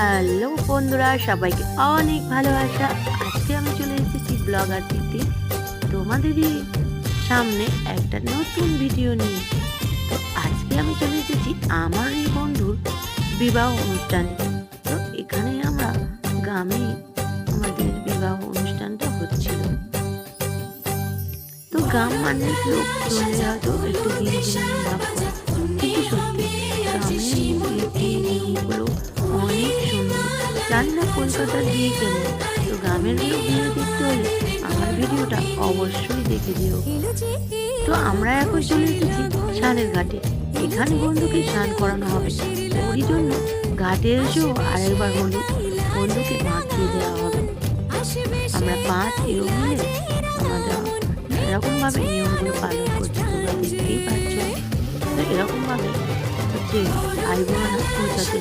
Hello বন্ধুরা, সবাইকে অনেক ভালোবাসা। আজকে আমি চলে এসেছি ব্লগার দিতে তোমাদেরই সামনে একটা নতুন ভিডিও নিয়ে। তো আজকে আমি চলে এসেছি আমার এই বন্ধুর বিবাহ অনুষ্ঠানে। তো এখানে আমরা গ্রামে আমাদের বিবাহ অনুষ্ঠানটা হচ্ছিল। তো গ্রাম মানুষ লোক শুনলে হয়তো একটু কিন্তু সত্যি, গ্রামের সুন্দর জানি না কলকাতার বিয়ে কেমন? তো গ্রামের লোক বিয়ে দেখতে হলে আমার ভিডিওটা অবশ্যই দেখে দিও। তো আমরা এখন চলে এসেছি স্নানের ঘাটে। এখানে বন্ধুকে স্নান করানো হবে। ওই জন্য ঘাটে এসেও আরেকবার হলুদ বন্ধুকে মাখিয়ে দেওয়া হবে। আমরা পাঁচ এও মিলে আমাদের এরকমভাবে নিয়মগুলো পালন করছি, তোমরা দেখতেই পাচ্ছ। তো এরকমভাবে হচ্ছে ভাই বোনেরা পৌঁছাতে